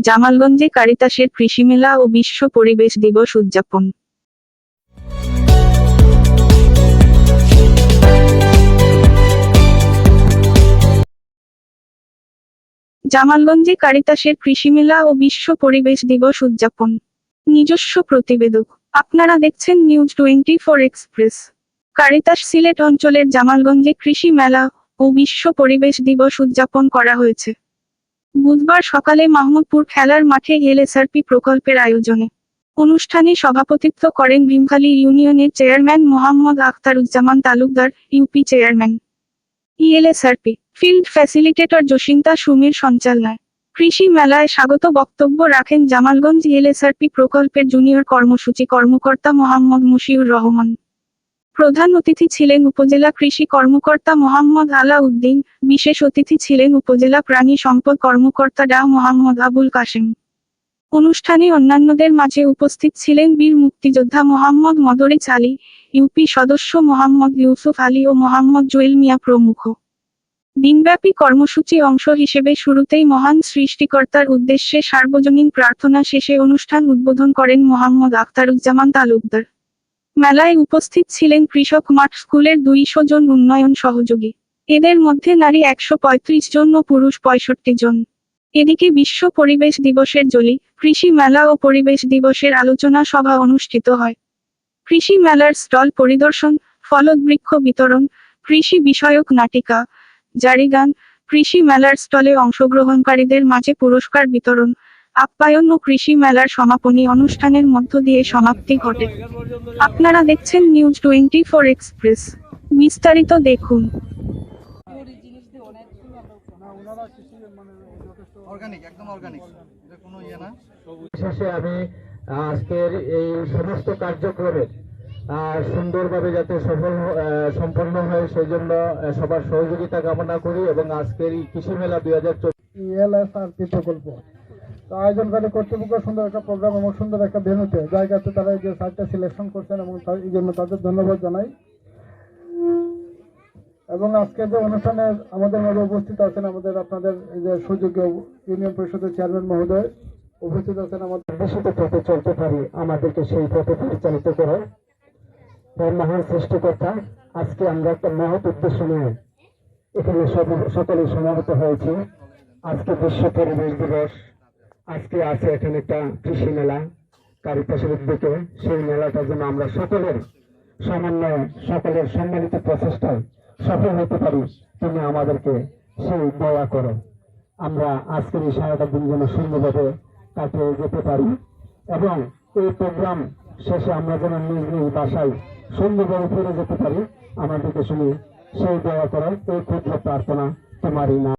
জামালগঞ্জে কারিতাসের কৃষি মেলা ও বিশ্ব পরিবেশ দিবস উদযাপন। জামালগঞ্জে কারিতাসের কৃষি মেলা ও বিশ্ব পরিবেশ দিবস উদযাপন। নিজস্ব প্রতিবেদক। আপনারা দেখছেন News Twenty Four Express. Caritas Sylhet অঞ্চলের জামালগঞ্জে কৃষি মেলা ও বিশ্ব পরিবেশ দিবস উদযাপন করা হয়েছে। বুধবার সকালে মাহমুদপুর খেলার মাঠে এলএসআরপি প্রকল্পের আয়োজনে অনুষ্ঠানে সভাপতিত্ব করেন ভীমখালী ইউনিয়নের chairman Mohammad Akhtaruzzaman Talukdar, UP chairman. ELSRP, field facilitator Jacinta সুমির সঞ্চালনায়। কৃষি মেলায় স্বাগত বক্তব্য রাখেন জামালগঞ্জ এলএসআরপি প্রকল্পের জুনিয়র কর্মসূচি কর্মকর্তা মোহাম্মদ মুশিউর রহমান। প্রধান অতিথি ছিলেন উপজেলা কৃষি কর্মকর্তা মোহাম্মদ আলা উদ্দিন বিশেষ অতিথি ছিলেন উপজেলা প্রাণী সম্পদ কর্মকর্তা ডা মোহাম্মদ আবুল কাশেম। অনুষ্ঠানে অন্যান্যদের মাঝে উপস্থিত ছিলেন বীর মুক্তিযোদ্ধা মোহাম্মদ মদরিচ আলী ইউপি সদস্য মোহাম্মদ ইউসুফ আলী ও মোহাম্মদ জুয়েল মিয়া প্রমুখ। দিনব্যাপী কর্মসূচি অংশ হিসেবে শুরুতেই মহান সৃষ্টিকর্তার উদ্দেশ্যে সার্বজনীন প্রার্থনা শেষে অনুষ্ঠান উদ্বোধন করেন মোহাম্মদ আখতারুজ্জামান তালুকদার। মেলায় উপস্থিত ছিলেন কৃষক মাঠ স্কুলের দুইশো জন উন্নয়ন সহযোগী। এদের মধ্যে নারী একশো পঁয়ত্রিশ জন ও পুরুষ পঁয়ষট্টি জন। এদিকে বিশ্ব পরিবেশ দিবসের জলি, কৃষি মেলা ও পরিবেশ দিবসের আলোচনা সভা অনুষ্ঠিত হয়। কৃষি মেলার স্টল পরিদর্শন, ফলবৃক্ষ বিতরণ, কৃষি বিষয়ক নাটিকা, জারিগান, কৃষি মেলার স্টলে অংশগ্রহণকারীদের মাঝে পুরস্কার বিতরণ আপ্যায়ন ও কৃষি মেলার সমাপনী অনুষ্ঠানের মধ্য দিয়ে সমাপ্তি ঘটে। আপনারা দেখছেন নিউজ টোয়েন্টি ফোর এক্সপ্রেস। বিস্তারিত দেখুন। অর্গানিক একদম অর্গানিক এটা কোনো ইয়ে শেষে আমি আজকের এই সমস্ত কার্যক্রমে আহ, সুন্দরভাবে যাতে সফল আহ, সম্পন্ন হয় সেই জন্য আহ, সবার সহযোগিতা কামনা করি এবং আজকের এই কৃষি মেলা দুই হাজার চব্বিশ প্রকল্প। তো আয়োজনকারী কর্তৃপক্ষ সুন্দর একটা প্রোগ্রাম এবং সুন্দর একটা ভেনুতে জায়গাতে তারা যে সাইটটা সিলেকশন করছেন এবং এই জন্য তাদের ধন্যবাদ জানাই। এবং আজকে যে অনুষ্ঠানে আমাদের মাঝে উপস্থিত আছেন আমাদের আপনাদের যে সুযোগ্য ইউনিয়ন পরিষদের চেয়ারম্যান মহোদয়, উপস্থিত আছেন আমাদের নির্দেশিত পথে চলতে পারি আমাদেরকে সেই পথে পরিচালিত করে। মহান সৃষ্টিকর্তা, আজকে আমরা একটা মহৎ উদ্দেশ্য নিয়ে এখানে সব- সকলে সমাবেত হয়েছি। আজকে বিশ্ব পরিবেশ দিবস। আজকে আছে এখানে একটা কৃষি মেলা। কারিতাসের উদ্যোগে সেই মেলাটার জন্য আমরা সকলের সমন্বয়ে, সকলের সম্মিলিত প্রচেষ্টায় সফল হতে পারি। তুমি আমাদেরকে সেই দয়া করো। আমরা আজকের এই সারাটা দিন যেন সুন্দরভাবে কাটিয়ে যেতে পারি এবং এই প্রোগ্রাম শেষে আমরা যেন নিজ নিজ বাসায় সুন্দরভাবে ফিরে যেতে পারি। আমাদেরকে শুনি সেই দয়া করো। এই ক্ষুদ্র প্রার্থনা তোমারই নাম।